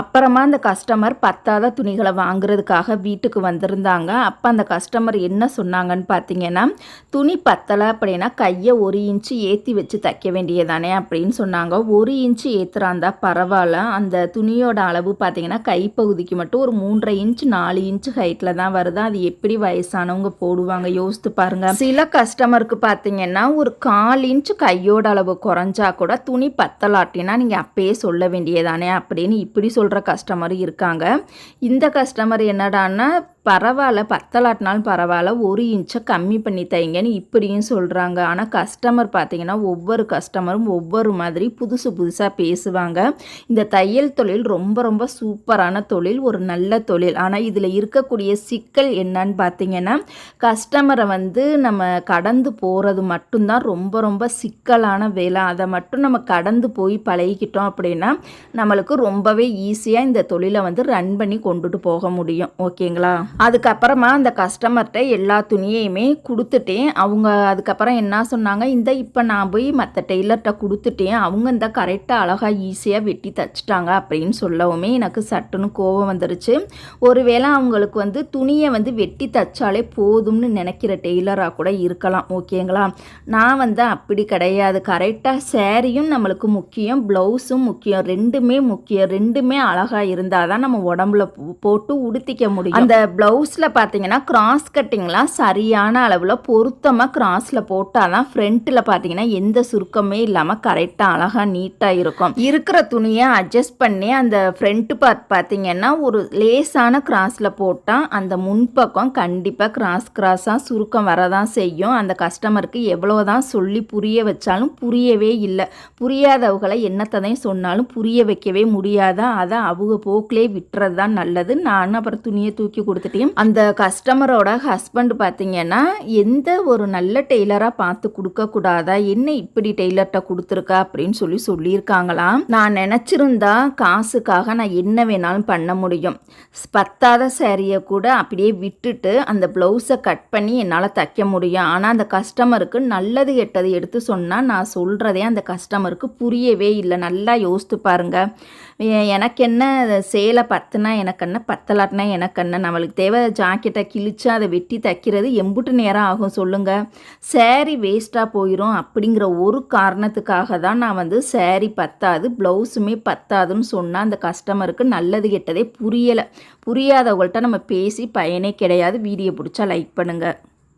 அப்புறமா அந்த கஸ்டமர் பத்தாத துணிகளை வாங்குறதுக்காக வீட்டுக்கு வந்திருந்தாங்க. அப்போ அந்த கஸ்டமர் என்ன சொன்னாங்கன்னு பார்த்தீங்கன்னா துணி பத்தலை அப்படின்னா கையை ஒரு இன்ச்சு ஏற்றி வச்சு தைக்க வேண்டியதானே அப்படின்னு சொன்னாங்க. ஒரு இன்ச்சு ஏற்றுறாந்தா பரவாயில்ல. அந்த துணியோட அளவு பார்த்தீங்கன்னா கைப்பகுதிக்கு மட்டும் ஒரு மூன்றரை இன்ச் நாலு இன்ச் ஹைட்டில் தான் வருது. அது எப்படி வயசானவங்க போடுவாங்க? யோசித்து பாருங்க. சில கஸ்டமருக்கு பார்த்தீங்கன்னா ஒரு கால் இன்ச் கையோட அளவு குறைஞ்சா கூட துணி பத்தலாட்டினா நீங்கள் அப்பயே சொல்ல வேண்டியதானே அப்படின்னு இப்படி சொல்கிற கஸ்டமர் இருக்காங்க. இந்த கஸ்டமர் என்னடான்னா பரவாயில்ல பத்தலாட்டினாலும் பரவாயில்ல ஒரு இன்ச்சை கம்மி பண்ணி தைங்கன்னு இப்படியும் சொல்கிறாங்க ஆனால் கஸ்டமர் பார்த்தீங்கன்னா ஒவ்வொரு கஸ்டமரும் ஒவ்வொரு மாதிரி புதுசு புதுசாக பேசுவாங்க. இந்த தையல் தொழில் ரொம்ப ரொம்ப சூப்பரான தொழில் ஒரு நல்ல தொழில். ஆனால் இதில் இருக்கக்கூடிய சிக்கல் என்னன்னு பார்த்தீங்கன்னா கஸ்டமரை வந்து நம்ம கடந்து போகிறது மட்டும்தான் ரொம்ப ரொம்ப சிக்கலான வேலை. அதை மட்டும் நம்ம கடந்து போய் பழகிக்கிட்டோம் அப்படின்னா நம்மளுக்கு ரொம்பவே ஈஸியாக இந்த தொழிலை வந்து ரன் பண்ணி கொண்டுட்டு போக முடியும். ஓகேங்களா? அதுக்கப்புறமா அந்த கஸ்டமர்கிட்ட எல்லா துணியையுமே கொடுத்துட்டேன். அவங்க அதுக்கப்புறம் என்ன சொன்னாங்க இந்த இப்போ நான் போய் மற்ற டெய்லர்கிட்ட கொடுத்துட்டேன். அவங்க இந்த கரெக்டாக அழகாக ஈஸியாக வெட்டி தச்சிட்டாங்க அப்படின்னு சொல்லவுமே எனக்கு சட்டுன்னு கோவம் வந்துருச்சு. ஒருவேளை அவங்களுக்கு வந்து துணியை வந்து வெட்டி தச்சாலே போதும்னு நினைக்கிற டெய்லராக கூட இருக்கலாம். ஓகேங்களா? நான் வந்து அப்படி கிடையாது. கரெக்டாக சேரீயும் நம்மளுக்கு முக்கியம் ப்ளவுஸும் முக்கியம். ரெண்டுமே முக்கியம். ரெண்டுமே அழகாக இருந்தால் தான் நம்ம உடம்புல போ- போட்டு உடுத்திக்க முடியும். அந்த ப்ளவுஸில் பார்த்தீங்கன்னா கிராஸ் கட்டிங்லாம் சரியான அளவில் பொருத்தமாக கிராஸில் போட்டால் தான் ஃப்ரண்ட்டில் பார்த்தீங்கன்னா எந்த சுருக்கமே இல்லாமல் கரெக்டாக அழகாக நீட்டாக இருக்கும். இருக்கிற துணியை அட்ஜஸ்ட் பண்ணி அந்த ஃப்ரண்ட் பார்ட் பார்த்தீங்கன்னா ஒரு லேசான கிராஸில் போட்டால் அந்த முன்பக்கம் கண்டிப்பாக கிராஸ் கிராஸாக சுருக்கம் வரதான் செய்யும். அந்த கஸ்டமருக்கு எவ்வளோ தான் சொல்லி புரிய வச்சாலும் புரியவே இல்லை. புரியாதவங்களை என்னத்ததையும் சொன்னாலும் புரிய வைக்கவே முடியாதா? அதை அவங்க போக்கிலே விட்டுறது தான் நல்லது. நான் அப்புறம் துணியை தூக்கி கொடுத்துட்டேன். அந்த கஸ்டமரோட ஹஸ்பண்ட் பார்த்தீங்கன்னா எந்த ஒரு நல்ல டெய்லராக பார்த்து கொடுக்கக்கூடாதா என்ன இப்படி டெய்லர்கிட்ட கொடுத்துருக்கா? அப்படின்னு சொல்லி சொல்லியிருக்காங்களாம். நான் நினச்சிருந்தா காசுக்காக நான் என்ன வேணாலும் பண்ண முடியும். பத்தாத சேரீயை கூட அப்படியே விட்டுட்டு அந்த ப்ளவுஸை கட் பண்ணி என்னால் தைக்க முடியும். ஆனால் அந்த கஸ்டமருக்கு நல்லது கெட்டது எடுத்து சொன்னால் நான் சொல்கிறதே அந்த கஸ்டமருக்கு புரியவே இல்லை. நல்லா யோசித்து பாருங்கள் எனக்கு என்ன சேலை பத்துனா எனக்கு என்ன பத்தலாட்டினா எனக்கு என்ன நம்மளுக்கு தேவை ஜாக்கெட்டை கிழிச்சு அதை வெட்டி தைக்கிறது எம்புட்டு நேரம் ஆகும் சொல்லுங்கள் சேரீ வேஸ்ட்டாக போயிடும் அப்படிங்கிற ஒரு காரணத்துக்காக தான் நான் வந்து சேரீ பத்தாது ப்ளவுஸுமே பத்தாதுன்னு சொன்னால் அந்த கஸ்டமருக்கு நல்லது கெட்டதே புரியலை. புரியாதவங்கள்ட்ட நம்ம பேசி பயனே கிடையாது. வீடியோ பிடிச்சா லைக் பண்ணுங்கள்